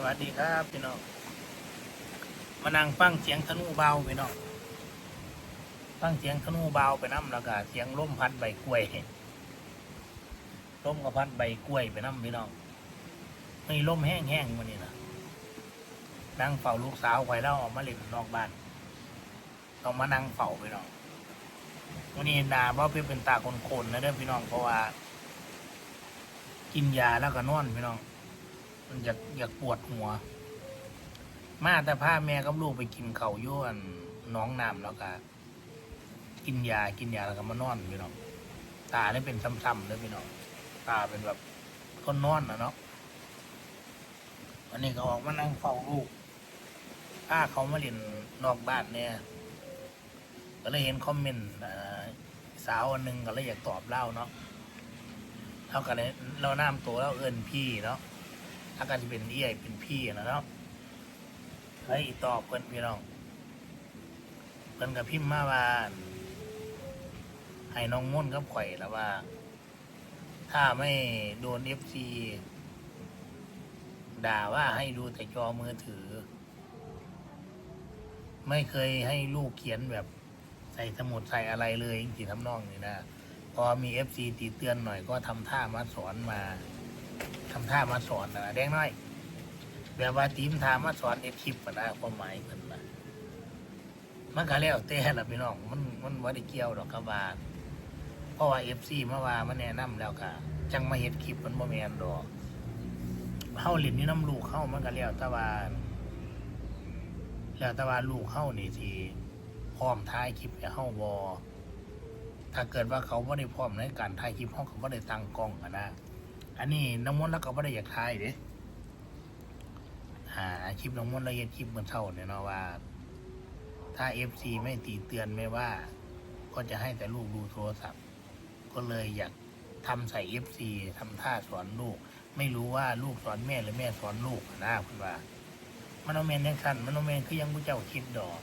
สวัสดีครับพี่น้องมานั่งฟังเสียงธนูเบาพี่น้องฟังเสียงธนูเบาไปน้ำแล้วก็เสียงลมพัดใบกล้วยลมก็พัดใบกล้วยไปน้ำพี่น้องมีลมแห้งๆวันนี้นะนั่งเฝ้าลูกสาวไว้แล้วออกมาเล่นนอกบ้านต้องมานั่งเฝ้าพี่น้องวันนี้นาบ่าเป็นตาคนๆนะเด้อพี่น้องเพราะว่า กินยาแล้วก็นอนพี่น้อง มันอยากอยากปวดหัว มาแต่พาแม่กับลูกไปกินเขาวอยวนน้องน้ำแล้วก็กินยากินยาแล้วก็มานอนพี่น้องตาเนี่ยเป็นซ้ำๆเลยพี่น้องตาเป็นแบบคนนอนนะเนาะวันนี้ก็ออกมานั่งเฝ้าลูกพาเขามาเล่นนอกบ้านเนี่ยก็เลยเห็นคอมเมนต์สาวอันหนึ่งก็เลยอยากตอบเล่าเนาะเท่ากันเลยเราน้ำตัวเราเอินพี่เนาะ ถ้ากันจะเป็นเอี้ยเป็นพี่นะเนาะเฮ้ตอบเพิ่นพี่น้องเพิ่นกับพิมพ์มาว่าให้น้องม่นกับข่อยแล้วว่า ถ้าไม่โดนเอฟซีด่าว่าให้ดูแต่จอมือถือ ไม่เคยให้ลูกเขียนแบบใส่สมุดใส่อะไรเลยจริงๆทำนองนี้นะ พอมีเอฟซีตีเตือนหน่อยก็ทำท่ามาสอนมาำท่ามาสอนนะแดงน้อยแบบว่าตีมทามาสอนเอฟคลิปนะความหมายเพิ่นนะมันก็แล้วแต่ละพี่น้องมันมันว่าได้เกี่ยวดอกกระบาเพราะว่าเอฟซีมาว่ามาแนะนำแล้วก็จังมาเฮ็ดคลิปมันบ่แมนดอกเฮาเล่นนี่น้ำลูกเฮามันก็แล้วต่ว่าแล้วต่ว่าลูกเฮานี่สิพร้อมท้ายคลิปให้เฮาบ่ถ้าเกิดว่าเขาไม่ได้พร้อมในการถ่ายคลิปห้องเขาไม่ได้ตั้งกล้องอะนะ อันนี้น้ำมนต์แล้วก็ไม่ได้อยากถ่ายเด้หาคลิปน้ำมนต์ละเอียดคลิปเหมือนเท่าเนี่ยเนาะว่า ถ้าเอฟซีไม่ตีเตือนไม่ว่า ก็จะให้แต่ลูกดูโทรศัพท์ ก็เลยอยากทำใส่เอฟซีทำท่าสอนลูก ไม่รู้ว่าลูกสอนแม่หรือแม่สอนลูกนะคุณว่า มันเอาแมนยังสั้นมันเอาแมนคือยังผู้เจ้าคิดดอก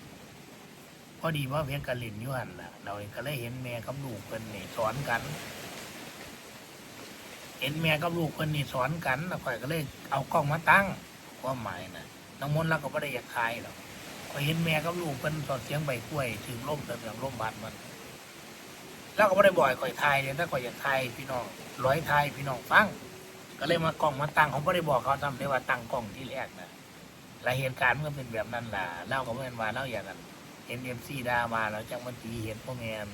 พอดีว่าเพชรกะลินยุหันล่ะเราก็เลยเห็นแม่กับลูกเพิ่นนี่สอนกัน ห็นแม่กับลูกเพิ่นนี่สอนกันแล้วข่อยก็เลยเอากล้องมาตั้งความหมายนะน้องมนต์เราก็ไม่ได้อยากทายหรอกข่อยเห็นแม่กับลูกเพิ่นสอดเสียงใบกล้วยถึงล่มแต่เสียงล่มบานมันแล้วก็ไม่ได้บ่อยข่อยทายเนี่ยถ้าข่อยอยากทายพี่น้องร้อยทายพี่น้องฟังก็เลยมากล้องมาตั้งเขาไม่ได้บอกเขาทำได้ว่าตั้งกล้องที่แรกนะและเหตุการณ์มันก็เป็นแบบนั้นล่ะเล่าก็ไม่เป็นว่าเล่าอย่างนั้นเห็นเอ็มซีดามาแล้วจังมันตีเห็นพวกแมน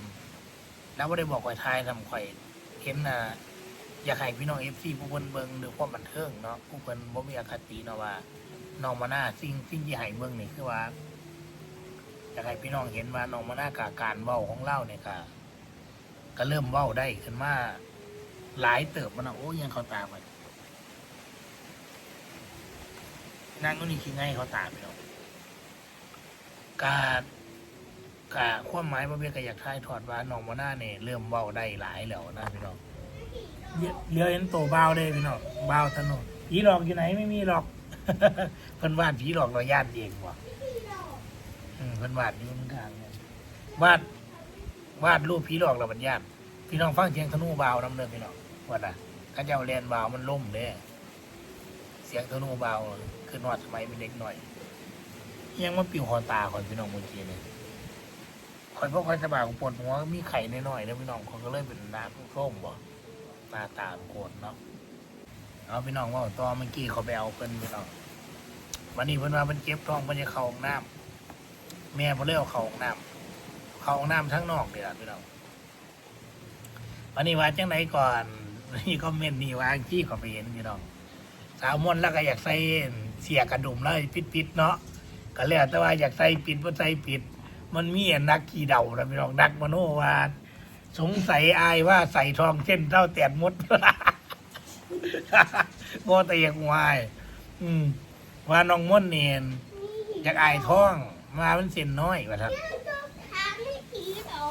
แล้วไม่ได้บอกข่อยทายทำข่อยเห็นนะ อยากให้พี่น้องเอฟซีผู้เพิ่นเบิ่งหรือความบันเทิงเนาะผู้เพิ่นบ่มีอคติเนาะว่าน้องมาหน้าสิ่งสิ่งที่ให้เบิ่งนี่คือว่าอยากให้พี่น้องเห็นว่าน้องมาหน้ากาการเว้าของเล่าเนี่ยก็ก็เริ่มเว้าได้ขึ้นมาหลายเติบมันนะโอ้ยังเขาตามไปนั่งก็นี่คิดไงเขาตามไปเนาะกากาความหมายบ่เบี้ยก็อยากทายถอดว่าน้องบ่หน้าเนี่ยเริ่มเว้าได้หลายแล้วนะพี่น้อง เลี้ยวเห็นโตเบาวเลยพี่น้องเบาวถนนผีหลอกอยู่ไหนไม่มีหรอกเพิ่นวาดผีหลอกเราญาติเองว่ะเพิ่นวาดอยู่กลางวาดวาดรูปผีหลอกเราบัญญาติพี่น้องฟังเสียงธนูเบาวนำเด้อพี่น้องว่าน่ะข้าเจ้าแลนเบาวมันล่มเด้เสียงธนูเบาคือนอดสมัยเป็นเด็กหน่อย ยังมาปิวคอตาคอยพี่น้องเมื่อกี้เนี่ยคอยพวกคอยสบายของปวดหัวมีไข่น้อยๆแล้วพี่น้องคนก็เลยเป็นน้าส้มบ่ หน้าตาโกรธเนาะเอาพี่น้องว่าตอนเมื่อกี้เขาไปเอาเพิ่นพี่น้องวันนี้เพิ่นว่าเพิ่นเจ็บท้องเพิ่นจะเข้าห้องน้ำแม่เพิ่นเลยเอาเข้าห้องน้ำเข้าห้องน้ำทั้งนอกเลยล่ะพี่น้องวันนี้ว่าจังไหนก่อนนี่คอมเมนต์นี่ว่าจี้เขาไปเห็นพี่น้องสาวมนแล้วก็อยากใส่เสียกระดุมเลยปิดๆเนาะก็แล้วแต่ว่าอยากใส่ปิดบ่ใส่ปิด มันมีอันนักขี่เดาแล้วพี่น้องนักมโนว่า สงสัยอายว่าใส่ทองเส้นเท่าแตนมดบ่แต่อยากวายอืม ว่าน้องม่อนเนียนอยากอายท้องมามันเส้นน้อยว่าครับ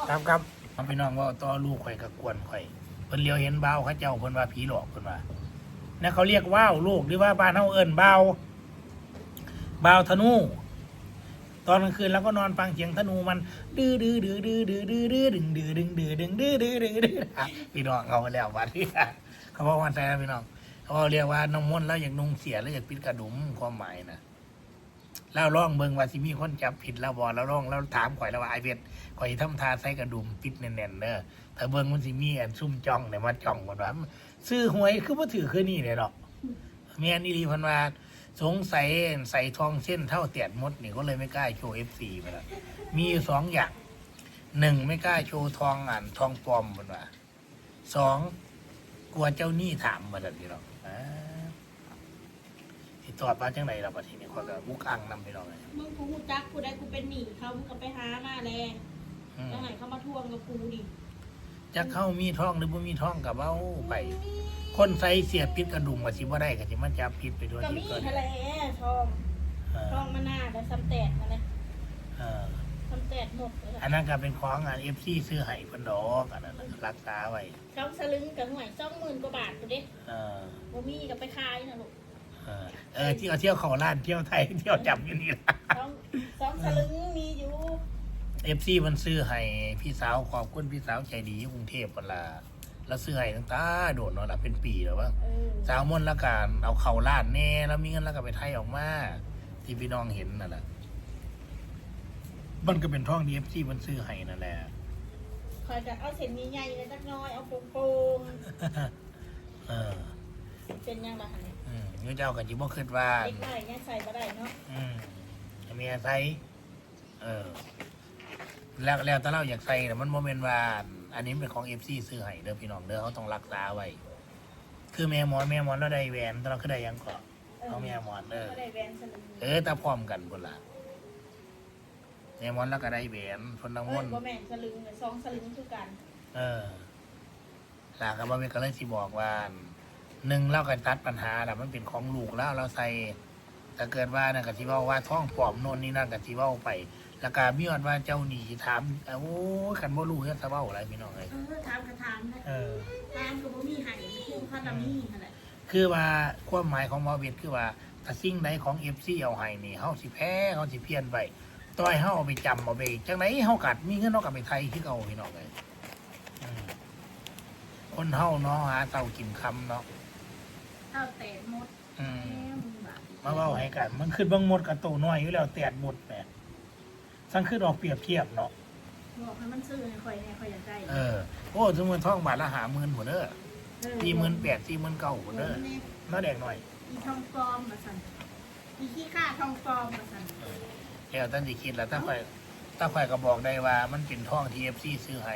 ครับครับเอาพี่น้องว่าต่อลูกข่อยกับกวนข่อยเพิ่นเลี้ยวเห็นเบาวเขาเจ้าเพิ่นว่าผีหลอกเพิ่นว่านั่นเขาเรียกว่าวลูกหรือว่าบ้านเฮาเอิ้นเบาวบาธนู ตอนกลางคืนเราก็นอนฟังเสียงธนูมันดื้อดื้อดื้อดื้อดื้อดื้อดื้อดึงดื้อดึงดื้อดึงดื้อดื้อดื้อดื้อพี่น้องเขามาแล้ววันที่เขาบอกวันแต่พี่น้องเขาเขาเรียกว่าน้องมนต์แล้วอยากนุ่งเสียแล้วอยากปิดกระดุมความหมายนะแล้วร้องเบิ่งว่าสิมีคนจับผิดแล้วบอแล้วร้องแล้วถามข่อยแล้วว่าไอเวทข่อยทำทาใส่กระดุมปิดแน่นๆเด้อถ้าเบิ่งมันสิมีอันซุ่มจ้องเนี่ยมาจ้องก่อนว่าซื้อหวยคือบ่ถือคือนี่เลยหรอกแม่นอีหลีเพันว่า สงสัยใส่ทองเส้นเท่าเตียดมดนี่ก็เลยไม่กล้าโชว์ FC ไปละมีอยู่สองอย่างหนึ่งไม่กล้าโชว์ทองอ่านทองปลอมเพิ่นว่าสองกลัวเจ้าหนี้ถามมาแบบนี้หรอกอ่าสิตอบมาจังไหนล่ะบัดทีนี้คนก็บุกอังนำไปหรอกเลยมึงกูหูจักกูได้กูเป็นหนี้เขามึงก็ไปหามาแลอืมแล้วไหนเขามาทวงกับกูดิ จักเข้ามีท้องหรือบ่มีท้องกับเอาไป คนใส่เสียปิดกระดุมก็สิบ่ได้ก็สิมันจับผิดไปด้วยก็ที่มีเกิดทะเลทองเอทอองมาหน้าแล้วซ้ำแตกมาเลยเออซ้ำแตกหมดเลยอันนั้นก็เป็นของอัน FC ซื้อให้เพิ่นดอกอันนั้นน่ะรักษาไว้ช่องสลึงกับหน่วยสองหมื่นกว่าบาทกูเด้เออบ่มีก็ไปขายนะลูกเออเออที่เอาเที่ยวเขาล้านเที่ยวไทยเที่ยวจับอยู่นี่ล่ะช่องสองสลึงมีอยู่ เอฟซีมันซื้อให้พี่สาวขอบคุณพี่สาวใจดีอยู่กรุงเทพกันละแล้วซื้อให้ตั้งแตาโดดเนาะล่ะเป็นปีแล้วว่าเออสาวมนต์แล้วกันเอาเข่าล้านแน่แล้วมีเงินแล้วก็ไปไทยออกมาที่พี่น้องเห็นนั่นแหละมันก็เป็นท่องดีเอฟซีมันซื้อให้นั่นแหละ คอยจะเอาเส้นใหญ่ๆเลยจักหน้อยเอาโป่งเออๆเป็นยังไงเนี่ยอืมเงี้ยเจ้ากันจิบ่คิดว่า เล็กน้อยยังใส่บ่ได้เนาะอืมเมียใส่เออ แล้วแล้วแต่เราอยากใส่แต่มันโมเมนต์ว่า อันนี้เป็นของเอฟซีซื้อให้เด้อพี่น้องเด้อเขาต้องรักษาไว้ คือแม่หมอนแม่หมอนเราได้แหวนแต่เราคือได้หยังก่อนเอาแม่หมอนเออ ก็ได้แวนสลึงเออแต่พร้อมกันพุ่นละแม่หมอนแล้วก็ได้แหวนพนน้ำมเอ้ยนต์บ่แม่นสลึงเลยสองสลึงคือกันเออหลากกับบ่าเวก็เลยสิบอกว่าหนึ่งเราก็ตัดปัญหาแหละมันเป็นของลูกแล้วเราใส่ ถ้าเกิดว่านั่นก็สิเว้าว่าท้องปลอมโน่นนี่นั่นก็สิเว้าไป แล้วก็มีวันว่าเจ้าหนี้ถามเอ้าโอ้ยคันบ่รู้เฮ็ดซะเว้าอะไรพี่น้องเอ้ยเออถามกระถามนะเออถามก็บ่มีให้คู่เขาตำนี่นั่นแหละคือว่าความหมายของหมอเวทคือว่าถ้าสิ่งใดของ FC เอาให้นี่เฮาสิแพ้เฮาสิเพี้ยนไปต่อยเฮาเอาไปจำเอาไปจังไดเฮากัดมีเงินเฮาก็ไปไทยคือเก่าพี่น้องเอ้ยอืมคนเฮาเนาะหาเช้ากินค่ำเนาะเท่าแตกหมดอืม แม่ มึงบาดมาเว้าให้กัน มันขึ้นเบางหมดกับโตน้อยอยู่แล้วแตดหมดแหมสั่งขึ้นออกเปรียบเทียบเนาะบอกให้มันซื้อให้ข่อยให้ข่อยอยากได้เออโอ้สมมุติท่องบาทละหาหมื่นหัวเด้อสี่หมื่นแปดสี่หมื่นเก้าหัวเด้อมาแดกหน่อยอีทองปลอมมาสั่นอีขี้ข้าทองปลอมมาสั่นเออแล้วท่านสิคิดแล้วถ้าข่อยถ้าข่อยก็บอกได้ว่า มันเป็นท่องทีเอฟซีซื้อให้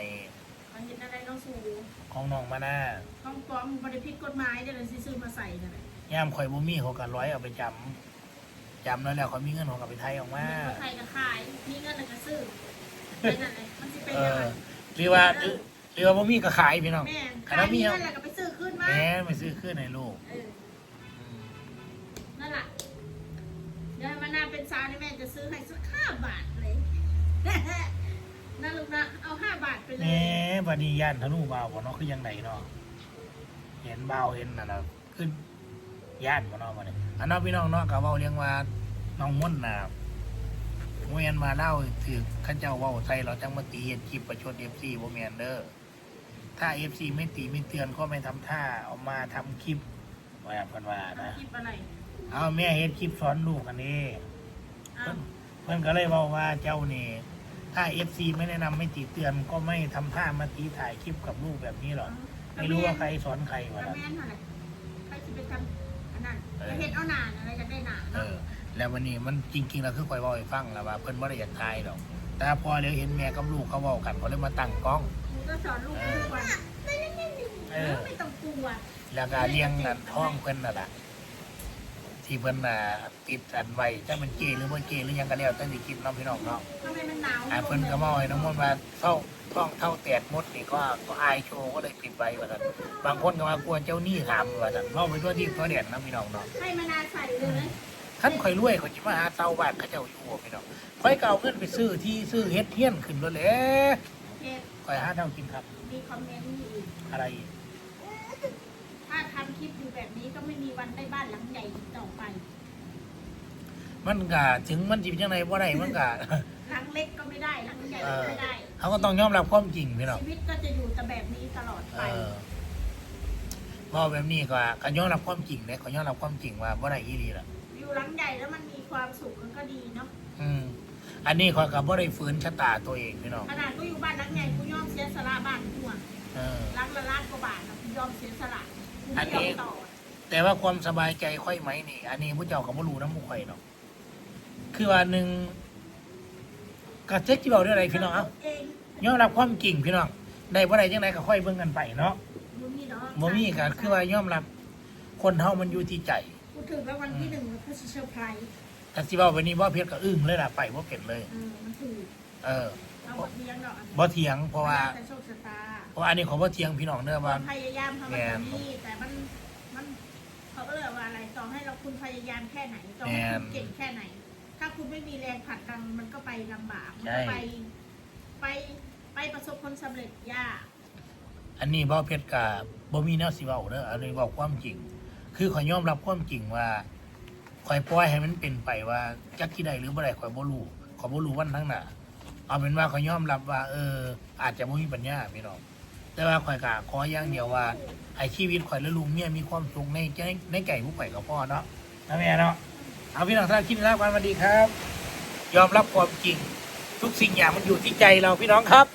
มันเห็นอะไรน้องสูของน้องมาหน้าทองปลอมบ่ได้ผิดกฎหมายเดี๋ยวเลยสิซื้อมาใส่นั่นแหละ ย่ามข่อยบ่มีเขาก็ร้อยเอาไปจำจำแล้วแล้วเขามีเงินเขาก็ไปไทยออกมามีคนไทยก็ขาย มีเงินแล้วก็ซื้อไปนั่นแหละมันสิเป็นเอยังไงอหรือว่าหรือหรือว่าบ่มีก็ขายพี่น้องแม่ขขายนาดมีมีเอาเงินแล้วก็ไปซื้อขึ้นมาแหมไม่ซื้อขึ้นให้ลูกเออนั่นแหละเดี๋ยวให้มานาเป็นสาวนี่แม่จะซื้อให้สักห้าบาทเลย นั่นลูกนะ เอาห้าบาทไปเลแหยมบัดนี้ย่านธนูบ่าวบ่เนาะคือยังไงเนาะเห็นบ่าวเห็นน่ะนะขึ้น ย่านบ่เนาะบัดนี้อันนั้นพี่น้องเนาะก็เว้าเรียงว่าน้องม่อนน่ะโมเมนมาเล่าถือเข้าเจ้าเว้าใส่เราจังมาตีเฮ็ดคลิปประชด FC บ่แม่นเด้อถ้า FC ไม่ตีไม่เตือนก็ไม่ทำท่าเอามาทำคลิปว่าเพิ่นว่านะคลิปอะไรเอาแม่เฮ็ดคลิปสอนลูกอันนี้อ้าวเพิ่นก็เลยบอกว่าเจ้านี่ถ้าเอฟซีไม่แนะนำไม่ติเตือนก็ไม่ทำท่ามาตีถ่ายคลิปกับลูกแบบนี้หรอกไม่รู้ว่าใครสอนใครกวะระนะแมนเท่าไหร่ใครจะไปทำอั นนั้นเออจะเห็นเอาหนานอะไรจะได้หนานเออแล้ววันนี้มันจริงๆแล้วคือคอยเว้าให้ฟังแล้วว่าเพิ่นบ่ได้อยากถ่ายหรอก แต่พอเดี๋ยวเห็นแม่กับลูกเขาเว้ากันเขาเลยมาตั้งกล้อง ครูก็สอนลูกทุกวันเออ ไม่ต้องกลัวแล้วก็เลี้ยงนั่นท้องเพิ่นน่ะล่ะที่เพิ่นน่ะติดอันไว้จะมันเกย์หรือบ่เกย์หรือหยังก็แล้วแต่สิคิดเน้องพี่น้องเนาะทำไมมันหนาวอ่าเพิ่นก็มาให้น้องมนต์ว่าเท่า ท้องเท่าแตดมดนี่ก็ก็อายโชว์ก็เลยปิดไว้ว่าซั่นบางคนก็มากลัวเจ้าหนี้ถามว่าซั่นเว้าไปทั่วที่ทั่วแดนนะพี่น้องเนาะให้มานาใส่เลยคันข่อยรวยข่อยสิมาหาเตาบ้านเขาเจ้าอยู่บ่พี่น้องข่อยก็เอาเงินไปซื้อที่ซื้อเฮ็ดเฮียนขึ้นรถแหล้เพจข่อยหาเท่ากินครับ มีคอมเมนต์อยู่อะไรอีกถ้าทำคลิปอยู่แบบนี้ก็ไม่มีวันได้บ้านหลังใหญ่อีกต่อไป มันก็ถึงมันสิเป็นจังไดบ่ได้มันก็ หลังเล็กก็ไม่ได้หลังใหญ่เอก็อไม่ได้ เขาก็ต้องยอมรับความจริงพี่น้องชีวิตก็จะอยู่แต่แบบนี้ตลอดเอไปอเว้าแบบนี้ก็ก็ยอมรับความจริงเด้ขอยอมรับความจริงว่าบ่ได้อีหลีล่ะ อยู่หลังใหญ่แล้วมันมีความสุขมันก็ดีเนาะ อืม อันนี้ข้อยก็บ่ได้ฝืนชะตาตัวเองพี่น้องขนาดกูอยู่บ้านหลังใหญ่กูยอมเสียสละบ้านกูอะเออล้างละล้านกว่าบาทนะกูยอมเสียสละกูอัไม่นยนี้อมต่อแต่ว่าความสบายใจค่อยไหมนี่ อันนี้ผู้เจ้าก็บ่รู้นำผู้ข่อยเนาะคือว่าหนึ่ง ก็เจ๊กที่บอกได้อะไรพี่น้องเอ้าเองยอมรับความจริงพี่น้องได้บ่ได้จังไดก็ค่อยเบิ่งกันไปเนาะบ่มีเนาะบ่มีก็คือว่ายอมรับ คนเฮามันอยู่ที่ใจกูถึงแล้ววันที่หนึ่งมันก็เซอร์ไพรส์แต่สิเว้าวันนี้บ่เพชรก็อึ้งเลยล่ะไปบ่เป็นเลยเออมันถูกเออเอาบทเรียนดอกอันนี้บ่เถียงเพราะว่าแต่โชคชะตาเพราะว่าอันนี้ขอบ่เถียงพี่น้องเด้อคว่าวามพยายามทำมันก็มีแต่มันมันเขาก็เลยว่าอะไรต่อให้เราคุณพยายามแค่ไหนต่อให้คุณเก่งแค่ไหน ถ้าคุณไม่มีแรงผลักดันมันก็ไปลำบาก มันก็ไป ไปไปประสบผลสำเร็จยาก อันนี้บ่เพชรก็บ่มีแนวสิเว้าเด้ออันนี้เว้าความจริง คือขอยยอมรับความจริงว่าข่อยปล่อยให้มันเป็นไปว่าจักที่ใดหรือบ่ได้ข่อยบ่รู้ข่อยบ่รู้วันทั้งหน้าเอาเป็นว่าข่อยยอมรับว่า เออ อาจจะบ่มีปัญญาพี่น้องแต่ว่าข่อยก็ขออย่างเดียวว่าให้ชีวิตข่อยและลูกเมียมีความสุขในในในไก่ผู้ข่อยกับพ่อเนาะนะแม่เนาะ เอาพี่น้องท่านคิดแล้วกันสวัสดีครับ ยอมรับความจริง ทุกสิ่งอย่างมันอยู่ที่ใจเราพี่น้องครับ